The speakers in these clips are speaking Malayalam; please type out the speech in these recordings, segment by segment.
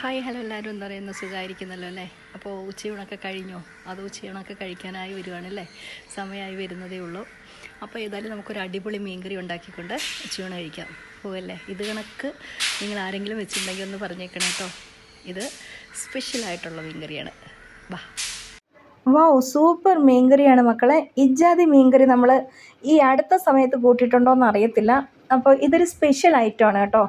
ഹായ് ഹലോ എല്ലാവരും. എന്താ പറയുന്നത്? സുഖമായിരിക്കുന്നല്ലോ അല്ലേ? അപ്പോൾ ഉച്ചയൂണൊക്കെ കഴിഞ്ഞോ. അത് ഉച്ചയൂണൊക്കെ കഴിക്കാനായി വരുവാണല്ലേ? സമയമായി വരുന്നതേ ഉള്ളൂ. അപ്പോൾ ഏതായാലും നമുക്കൊരു അടിപൊളി മീൻകറി ഉണ്ടാക്കിക്കൊണ്ട് ഉച്ചയൂണ് കഴിക്കാം. പോവല്ലേ? ഇത് കണക്ക് നിങ്ങൾ ആരെങ്കിലും വെച്ചിട്ടുണ്ടെങ്കിൽ ഒന്ന് പറഞ്ഞേക്കണം കേട്ടോ. ഇത് സ്പെഷ്യലായിട്ടുള്ള മീൻകറിയാണ്. വൗ സൂപ്പർ മീൻകറിയാണ് മക്കളെ. ഇജാതി മീൻകറി നമ്മൾ ഈ അടുത്ത സമയത്ത് കൂട്ടിയിട്ടുണ്ടോ എന്ന് അറിയത്തില്ല. അപ്പോൾ ഇതൊരു സ്പെഷ്യൽ ഐറ്റമാണ് കേട്ടോ.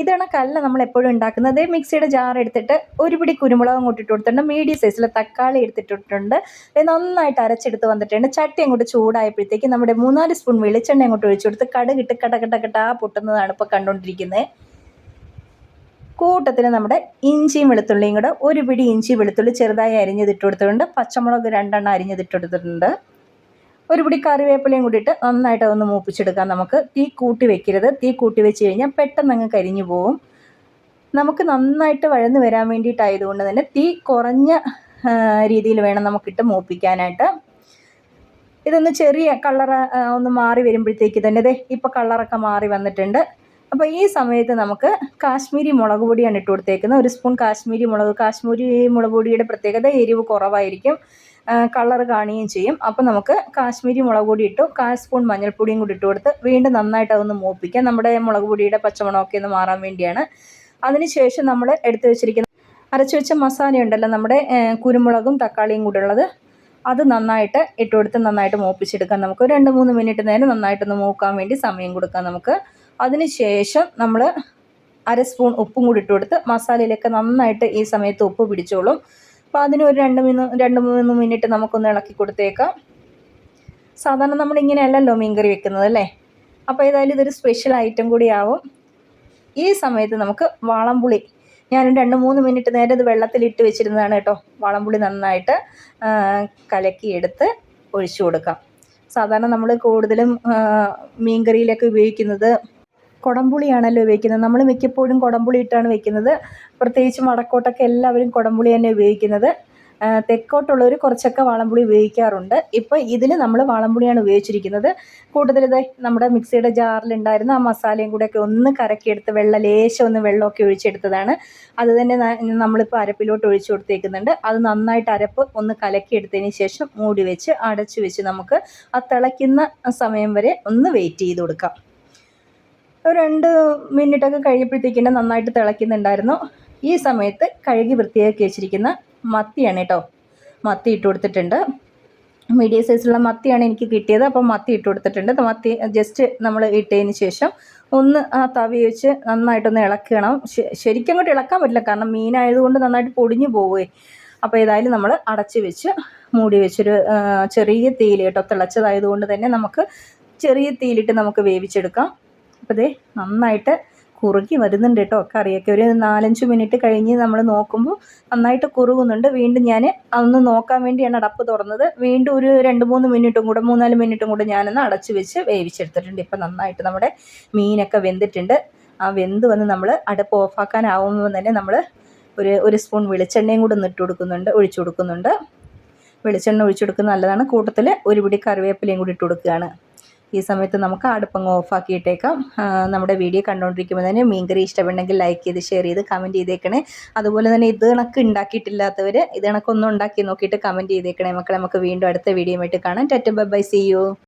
ഇതണക്കല്ല നമ്മൾ എപ്പോഴും ഉണ്ടാക്കുന്നത്. മിക്സിയുടെ ജാർ എടുത്തിട്ട് ഒരു പിടി കുരുമുളകും കൂട്ടിട്ട് കൊടുത്തിട്ടുണ്ട്. മീഡിയം സൈസിൽ തക്കാളി എടുത്തിട്ടിട്ടുണ്ട് നന്നായിട്ട് അരച്ചെടുത്ത് വന്നിട്ടുണ്ട്. ചട്ടി അങ്ങോട്ട് ചൂടായപ്പോഴത്തേക്ക് നമ്മുടെ മൂന്നാൽ സ്പൂൺ വെളിച്ചെണ്ണ അങ്ങോട്ട് ഒഴിച്ചു കൊടുത്ത് കടുകിട്ട് കടകട്ട പൊട്ടുന്നതാണ് ഇപ്പോൾ കണ്ടുകൊണ്ടിരിക്കുന്നത് കൂട്ടത്തിൽ നമ്മുടെ ഇഞ്ചിയും വെളുത്തുള്ളിയും കൂടെ ഒരു പിടി ഇഞ്ചി വെളുത്തുള്ളി ചെറുതായി അരിഞ്ഞതിട്ട് കൊടുത്തിട്ടുണ്ട്. പച്ചമുളക് രണ്ടെണ്ണം അരിഞ്ഞതിട്ട് കൊടുത്തിട്ടുണ്ട്. ഒരു പിടി കറിവേപ്പിലയും കൂടിയിട്ട് നന്നായിട്ട് അതൊന്ന് മൂപ്പിച്ചെടുക്കാം. നമുക്ക് തീ കൂട്ടി വെക്കരുത്. തീ കൂട്ടി വെച്ച് കഴിഞ്ഞാൽ പെട്ടെന്ന് അങ്ങ് കരിഞ്ഞു പോകും നമുക്ക് നന്നായിട്ട് വഴന്ന് വരാൻ വേണ്ടിയിട്ടായതുകൊണ്ട് തന്നെ തീ കുറഞ്ഞ രീതിയിൽ വേണം നമുക്കിട്ട് മൂപ്പിക്കാനായിട്ട്. ഇതൊന്ന് ചെറിയ കളർ ഒന്ന് മാറി വരുമ്പോഴത്തേക്ക് തന്നെ ഇതേ ഇപ്പോൾ കളറൊക്കെ മാറി വന്നിട്ടുണ്ട്. അപ്പോൾ ഈ സമയത്ത് നമുക്ക് കാശ്മീരി മുളക് പൊടിയാണ് ഇട്ട് കൊടുത്തേക്കുന്നത്. ഒരു സ്പൂൺ കാശ്മീരി മുളക്. കാശ്മീരി മുളക് പൊടിയുടെ പ്രത്യേകത എരിവ് കുറവായിരിക്കും. കളർ കാണുകയും ചെയ്യും. അപ്പോൾ നമുക്ക് കാശ്മീരി മുളക് പൊടി ഇട്ടു കാൽ സ്പൂൺ മഞ്ഞൾപ്പൊടിയും കൂടി ഇട്ട് കൊടുത്ത് വീണ്ടും നന്നായിട്ട് അതൊന്ന് മൂപ്പിക്കാം. നമ്മുടെ മുളക് പൊടിയുടെ പച്ചമുളകൊക്കെ ഒന്ന് മാറാൻ വേണ്ടിയാണ്. അതിനുശേഷം നമ്മൾ എടുത്തു വെച്ചിരിക്കുന്ന അരച്ചു വെച്ച മസാല ഉണ്ടല്ലോ നമ്മുടെ കുരുമുളകും തക്കാളിയും കൂടെ ഉള്ളത് അത് നന്നായിട്ട് ഇട്ട് കൊടുത്ത് നന്നായിട്ട് മൂപ്പിച്ചെടുക്കാം നമുക്ക്. രണ്ട് മൂന്ന് മിനിറ്റ് നേരം നന്നായിട്ടൊന്ന് മൂക്കാൻ വേണ്ടി സമയം കൊടുക്കാം നമുക്ക്. അതിന് ശേഷം നമ്മൾ അര സ്പൂൺ ഉപ്പും കൂടി ഇട്ട് കൊടുത്ത് മസാലയിലൊക്കെ നന്നായിട്ട് ഈ സമയത്ത് ഉപ്പ് പിടിച്ചോളും. അപ്പോൾ അതിന് ഒരു രണ്ട് മൂന്ന് രണ്ട് മൂന്ന് മിനിറ്റ് നമുക്കൊന്ന് ഇളക്കി കൊടുത്തേക്കാം. സാധാരണ നമ്മൾ ഇങ്ങനെയല്ലല്ലോ മീൻകറി വെക്കുന്നത് അല്ലേ? അപ്പോൾ ഏതായാലും ഇതൊരു സ്പെഷ്യൽ ഐറ്റം കൂടിയാവും. ഈ സമയത്ത് നമുക്ക് വാളംപുളി ഞാൻ രണ്ട് മൂന്ന് മിനിറ്റ് നേരം ഇത് വെള്ളത്തിലിട്ട് വെച്ചിരുന്നതാണ് കേട്ടോ. വാളംപുളി നന്നായിട്ട് കലക്കിയെടുത്ത് ഒഴിച്ചു കൊടുക്കാം. സാധാരണ നമ്മൾ കൂടുതലും മീൻകറിയിലൊക്കെ ഉപയോഗിക്കുന്നത് കുടംപുളിയാണല്ലോ ഉപയോഗിക്കുന്നത്. നമ്മൾ മിക്കപ്പോഴും കുടംപുളി ഇട്ടാണ് വെക്കുന്നത്. പ്രത്യേകിച്ച് വടക്കോട്ടൊക്കെ എല്ലാവരും കുടംപുളി തന്നെ ഉപയോഗിക്കുന്നത്. തെക്കോട്ടുള്ളവർ കുറച്ചൊക്കെ വാളംപുളി ഉപയോഗിക്കാറുണ്ട്. ഇപ്പോൾ ഇതിൽ നമ്മൾ വാളംപുളിയാണ് ഉപയോഗിച്ചിരിക്കുന്നത്. കൂടുതൽ ഇത് നമ്മുടെ മിക്സിയുടെ ജാറിലുണ്ടായിരുന്ന ആ മസാലയും കൂടെയൊക്കെ ഒന്ന് കറക്കിയെടുത്ത് വെള്ള ലേശം ഒന്ന് വെള്ളമൊക്കെ ഒഴിച്ചെടുത്തതാണ്. അത് തന്നെ നമ്മളിപ്പോൾ അരപ്പിലോട്ട് ഒഴിച്ചു കൊടുത്തേക്കുന്നുണ്ട്. അത് നന്നായിട്ട് അരപ്പ് ഒന്ന് കലക്കിയെടുത്തതിന് ശേഷം മൂടി വെച്ച് അടച്ചു വെച്ച് നമുക്ക് ആ തിളയ്ക്കുന്ന സമയം വരെ ഒന്ന് വെയിറ്റ് ചെയ്ത് കൊടുക്കാം. ഒരു രണ്ട് മിനിറ്റൊക്കെ കഴിയുമ്പോഴത്തേക്കിന്റെ നന്നായിട്ട് തിളയ്ക്കുന്നുണ്ടായിരുന്നു. ഈ സമയത്ത് കഴുകി വൃത്തിയാക്കി വെച്ചിരിക്കുന്ന മത്തിയാണ് കേട്ടോ. മത്തി ഇട്ട് കൊടുത്തിട്ടുണ്ട്. മീഡിയം സൈസുള്ള മത്തിയാണ് എനിക്ക് കിട്ടിയത്. അപ്പോൾ മത്തി ഇട്ട് കൊടുത്തിട്ടുണ്ട്. മത്തി ജസ്റ്റ് നമ്മൾ ഇട്ടതിന് ശേഷം ഒന്ന് ആ തവി വെച്ച് നന്നായിട്ടൊന്ന് ഇളക്കണം. ശരിക്കും അങ്ങോട്ട് ഇളക്കാൻ പറ്റില്ല. കാരണം മീനായതുകൊണ്ട് നന്നായിട്ട് പൊടിഞ്ഞു പോവുകയെ. അപ്പോൾ ഏതായാലും നമ്മൾ അടച്ച് വെച്ച് മൂടി വെച്ചൊരു ചെറിയ തീയിൽ കേട്ടോ തിളച്ചതായതുകൊണ്ട് തന്നെ നമുക്ക് ചെറിയ തീയിലിട്ട് നമുക്ക് വേവിച്ചെടുക്കാം. അപ്പോൾ ഇതേ നന്നായിട്ട് കുറുകി വരുന്നുണ്ട് കേട്ടോ കറിയൊക്കെ. ഒരു നാലഞ്ച് മിനിറ്റ് കഴിഞ്ഞ് നമ്മൾ നോക്കുമ്പോൾ നന്നായിട്ട് കുറുകുന്നുണ്ട്. വീണ്ടും ഞാൻ അതൊന്ന് നോക്കാൻ വേണ്ടിയാണ് അടപ്പ് തുറന്നത്. വീണ്ടും ഒരു രണ്ട് മൂന്ന് മിനിറ്റും കൂടെ മൂന്നാൽ മിനിറ്റും കൂടെ ഞാനൊന്ന് അടച്ച് വെച്ച് വേവിച്ചെടുത്തിട്ടുണ്ട്. ഇപ്പം നന്നായിട്ട് നമ്മുടെ മീനൊക്കെ വെന്തിട്ടുണ്ട്. ആ വെന്ത് വന്ന് നമ്മൾ അടുപ്പ് ഓഫാക്കാനാവുമ്പോൾ തന്നെ നമ്മൾ ഒരു ഒരു സ്പൂൺ വെളിച്ചെണ്ണയും കൂടെ ഒന്ന് ഇട്ട് കൊടുക്കുന്നുണ്ട് ഒഴിച്ചു കൊടുക്കുന്നുണ്ട്. വെളിച്ചെണ്ണ ഒഴിച്ചു കൊടുക്കുന്നത് നല്ലതാണ്. കൂട്ടത്തിൽ ഒരു പിടി കറിവേപ്പിലയും കൂടി ഇട്ട് കൊടുക്കുകയാണ്. ഈ സമയത്ത് നമുക്ക് അടുപ്പങ്ങ് ഓഫാക്കിയിട്ടേക്കാം. നമ്മുടെ വീഡിയോ കണ്ടുകൊണ്ടിരിക്കുമ്പോൾ തന്നെ മീൻകറി ഇഷ്ടപ്പെട്ടുണ്ടെങ്കിൽ ലൈക്ക് ചെയ്ത് ഷെയർ ചെയ്ത് കമന്റ് ചെയ്തേക്കണേ. അതുപോലെ തന്നെ ഇത് കണക്ക് ഉണ്ടാക്കിയിട്ടില്ലാത്തവർ ഇത് കണക്കൊന്നും ഉണ്ടാക്കി നോക്കിയിട്ട് കമന്റ് ചെയ്തേക്കണേ. മക്കളെ നമുക്ക് വീണ്ടും അടുത്ത വീഡിയോ ആയിട്ട് കാണാം. TET by C U